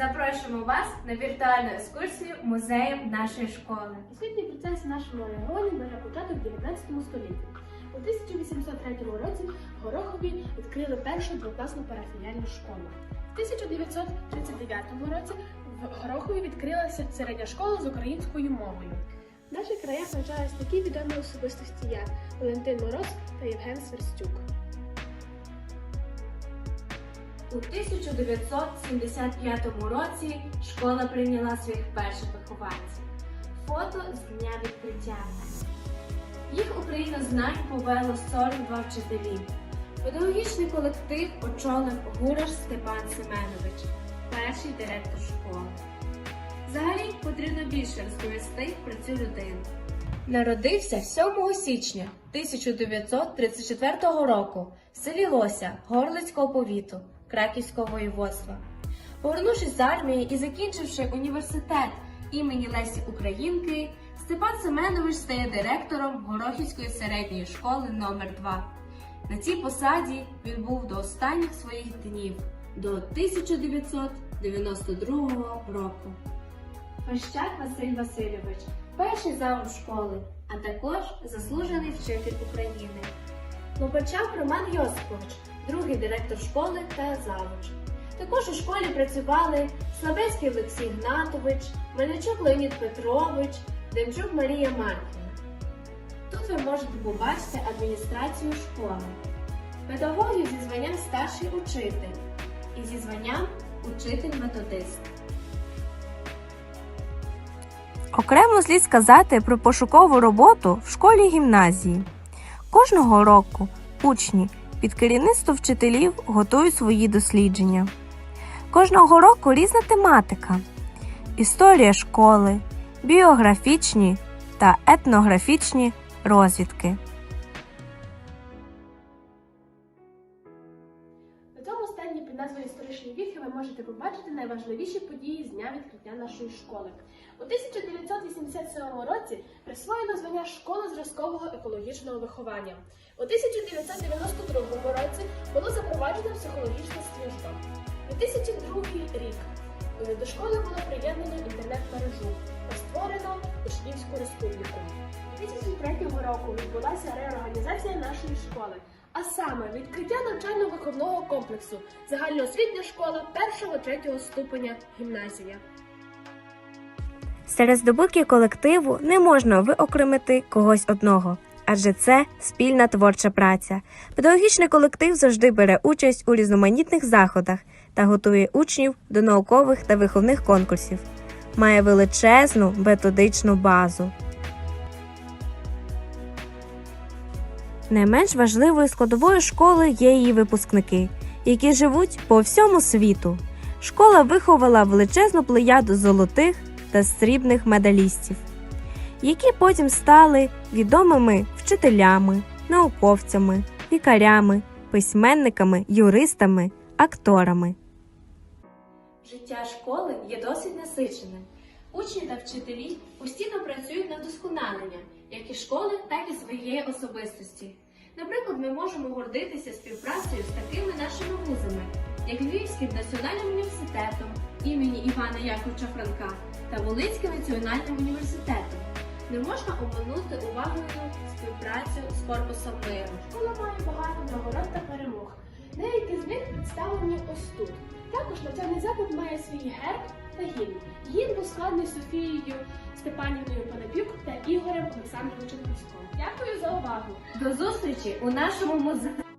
Запрошуємо вас на віртуальну екскурсію музеєм нашої школи. Освітній процес в нашому регіоні бере початок в 19 столітті. У 1803 році Горохові відкрили першу двокласну парафіяльну школу. В 1939 році в Горохові відкрилася середня школа з українською мовою. В наших краях навчались такі відомі особистості, як Валентин Мороз та Євген Сверстюк. У 1975 році школа прийняла своїх перших вихованців. Фото з дня відкриття. Їх Україну знань повело 42 вчителі. Педагогічний колектив очолив Гураш Степан Семенович, перший директор школи. Взагалі потрібно більше розповісти про цю людину. Народився 7 січня 1934 року в селі Лося Горлицького повіту Краківського воєводства. Повернувшись з армії і закінчивши університет імені Лесі Українки, Степан Семенович стає директором Горохівської середньої школи номер 2 На цій посаді він був до останніх своїх днів до 1992 року. Фащак Василь Васильович, перший завуч школи, а також заслужений вчитель України. Лопачак Роман Йосипович, другий директор школи та завуч. Також у школі працювали Слабецький Олексій Гнатович, Мельничук Леонід Петрович, Демчук Марія Марківна. Тут ви можете побачити адміністрацію школи, педагогів зі званням старший учитель і зі званням учитель-методист. Окремо слід сказати про пошукову роботу в школі гімназії. Кожного року учні під керівництво вчителів готую свої дослідження. Кожного року різна тематика: історія школи, біографічні та етнографічні розвідки. Можете побачити найважливіші події з дня відкриття нашої школи. У 1987 році присвоєно звання школа зразкового екологічного виховання. У 1992 році було запроваджено психологічна служба. У 2002 рік до школи було приєднано інтернет-мережу та створено Учнівську республіку. 2003 року відбулася реорганізація нашої школи, а саме відкриття навчально-виховного комплексу, загальноосвітня школа 1-3 ступеня гімназія. Серед здобутків колективу не можна виокремити когось одного, адже це спільна творча праця. Педагогічний колектив завжди бере участь у різноманітних заходах та готує учнів до наукових та виховних конкурсів. Має величезну методичну базу. Не менш важливою складовою школи є її випускники, які живуть по всьому світу. Школа виховала величезну плеяду золотих та срібних медалістів, які потім стали відомими вчителями, науковцями, лікарями, письменниками, юристами, акторами. Життя школи є досить насиченим. Учні та вчителі постійно працюють над вдосконаленням як і школи, так і своєї особистості. Наприклад, ми можемо гордитися співпрацею з такими нашими вузами, як Львівським національним університетом імені Івана Яковича Франка та Волинським національним університетом. Не можна оминути увагою співпрацю з корпусом миру. Школа має багато нагород та перемог. Деякі з них представлені ось тут. Також навчальний заклад має свій герб та гімн. Гімн був складений Софією Степанівною Панапюк та Ігорем Олександровичем Кузьком. Дякую за увагу! До зустрічі у нашому музеї!